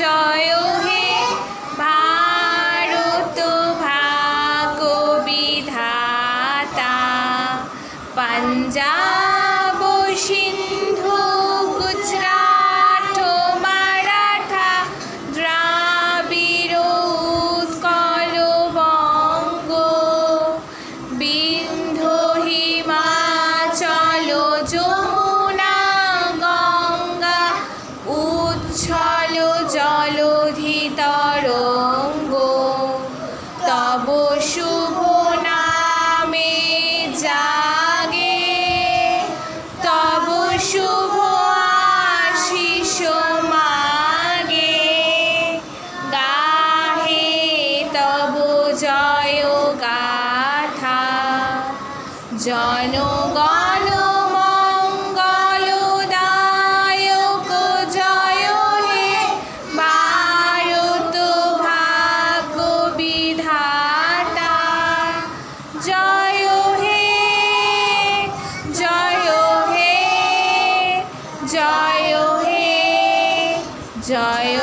জয় হে ভারত ভাগ বিধাতা। পাঞ্জাব সিন্ধু গুজরাট মারাঠা দ্রাবিড় উৎকল বঙ্গ বিন্ধ হিমাচল যমুনা উচ্ছল জলধি তরঙ্গ তব শুভ নামে জাগে, তব শুভ আশিস মাগে। গাহে তব জয় গাথা জনগণ জয়